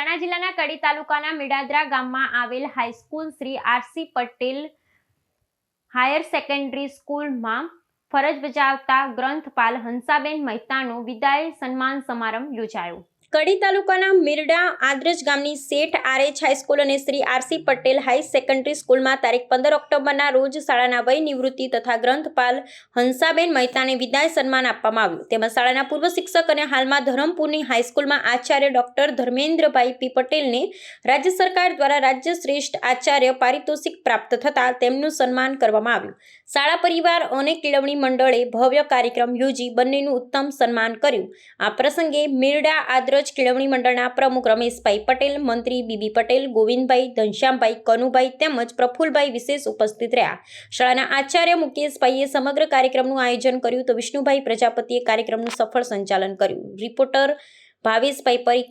કડી તાલુકાના મીડાદરા ગામમાં આવેલ high school Shri R C Patel higher secondary સ્કૂલમાં ફરજ બજાવતા ગ્રંથપાલ હંસાબેન મહેતાનો વિદાય સન્માન સમારંભ યોજાયો. કડી તાલુકાના મિરડા આદ્રજ ગામની Sheth R H high school અને Shri R C Patel high secondary સ્કૂલમાં તારીખ પંદર ઓક્ટોબરના રોજ શાળાના વય નિવૃત્તિ તથા ગ્રંથપાલ હંસાબેન મહેતાને વિદાય સન્માન આપવામાં આવ્યું. તેમાં શાળાના પૂર્વ શિક્ષક અને હાલમાં ધરમપુરની હાઈસ્કૂલમાં આચાર્ય ડોક્ટર ધર્મેન્દ્રભાઈ પી પટેલને રાજ્ય સરકાર દ્વારા રાજ્ય શ્રેષ્ઠ આચાર્ય પારિતોષિક પ્રાપ્ત થતાં તેમનું સન્માન કરવામાં આવ્યું. શાળા પરિવાર અને કેળવણી મંડળે ભવ્ય કાર્યક્રમ યોજી બંનેનું ઉત્તમ સન્માન કર્યું. આ પ્રસંગે મિરડા આદ્રજ કેળવણી મંડળના પ્રમુખ રમેશભાઈ પટેલ, મંત્રી બીબી પટેલ, ગોવિંદભાઈ, ઘનશ્યામભાઈ, કનુભાઈ તેમજ પ્રફુલભાઈ વિશેષ ઉપસ્થિત રહ્યા. શાળાના આચાર્ય મુકેશભાઈએ સમગ્ર કાર્યક્રમનું આયોજન કર્યું તો વિષ્ણુભાઈ પ્રજાપતિએ કાર્યક્રમનું સફળ સંચાલન કર્યું. રિપોર્ટર ભાવેશભાઈ પરીખ